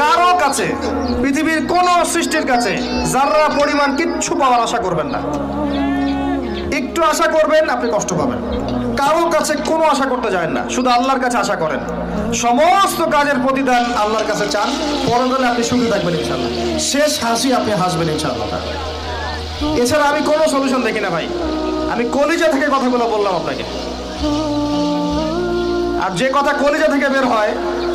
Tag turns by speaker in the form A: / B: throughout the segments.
A: কারও কাছে, পৃথিবীর কোন সৃষ্টির কাছে যারা পরিমাণ কিচ্ছু পাওয়ার আশা করবেন না। একটু আশা করবেন, আপনি কষ্ট পাবেন। কারও কাছে কোনো আশা করতে যায় না, শুধু আল্লাহর কাছে আশা করেন। সমস্ত কাজের প্রতিদান আল্লাহর কাছে চান পরকালে আপনি সুখে থাকবেন ইনশাল্লাহ শেষ হাসি আপনি হাসবেন ইনশাল্লাহ এছাড়া আমি কোনো সলিউশন দেখি না ভাই। আমি কলিজা থেকে কথাগুলো বললাম আপনাকে। আর যে কথা কলিজা থেকে বের হয়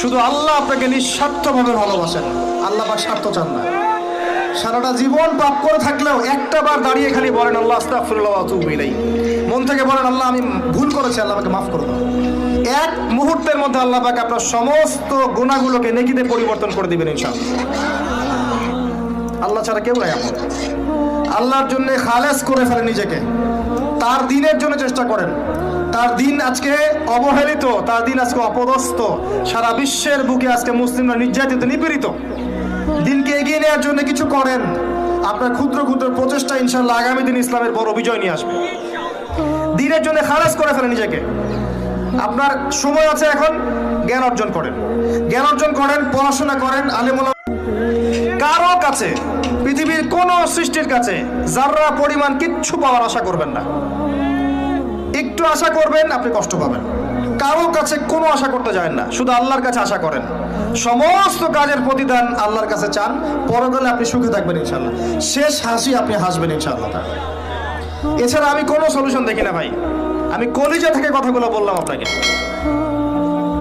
A: শুধু আল্লাহ আপনাকে নিঃস্বার্থভাবে ভালোবাসেন। আল্লাহ বা স্বার্থ চান না। সারাটা জীবন পাপ করে থাকলেও একটা বার দাঁড়িয়ে খালি বলেন, আল্লাহ ইলাইহি। মন থেকে বলেন, আল্লাহ, আমি ভুল করেছি, আল্লাহ আমাকে মাফ করে দাও। এক মুহূর্তের মধ্যে আল্লাহ পাক আপনার সমস্ত গুণাগুলোকে নেকিতে পরিবর্তন করে দিবেন ইনশাআল্লাহ। আল্লাহ ছাড়া কেউ নাই আপন। আল্লাহর জন্য খালেস করে ফেলে নিজেকে। তার দিনের জন্য চেষ্টা করেন। তার দিন আজকে অবহেলিত, তার দিন আজকে অপদস্থ। সারা বিশ্বের বুকে আজকে মুসলিমরা নির্যাতিত, নিপীড়িত। দিনকে এগিয়ে নেওয়ার জন্য কিছু করেন। আপনার ক্ষুদ্র ক্ষুদ্র প্রচেষ্টা ইনশাল্লাহ আগামী দিন ইসলামের বড় বিজয় নিয়ে আসবে। দিনের জন্য খালাস করে ফেলে নিজেকে। আপনার সময় আছে এখন, জ্ঞান অর্জন করেন। জ্ঞান অর্জন করেন, পড়াশোনা করেন, আলেমুল কারও কাছে, পৃথিবীর কোন সৃষ্টির কাছে যারা পরিমাণ কিচ্ছু পাওয়ার আশা করবেন না। একটু আশা করবেন, আপনি কষ্ট পাবেন। কারও কাছে কোনো আশা করতে যায় না, শুধু আল্লাহর কাছে আশা করেন। সমস্ত কাজের প্রতিদান আল্লাহর কাছে চান, পরকালে আপনি সুখে থাকবেন ইনশাল্লাহ শেষ হাসি আপনি হাসবেন ইনশাল্লাহ এছাড়া আমি কোনো সলিউশন দেখি না ভাই। আমি কলিজা থেকে কথাগুলো বললাম আপনাকে।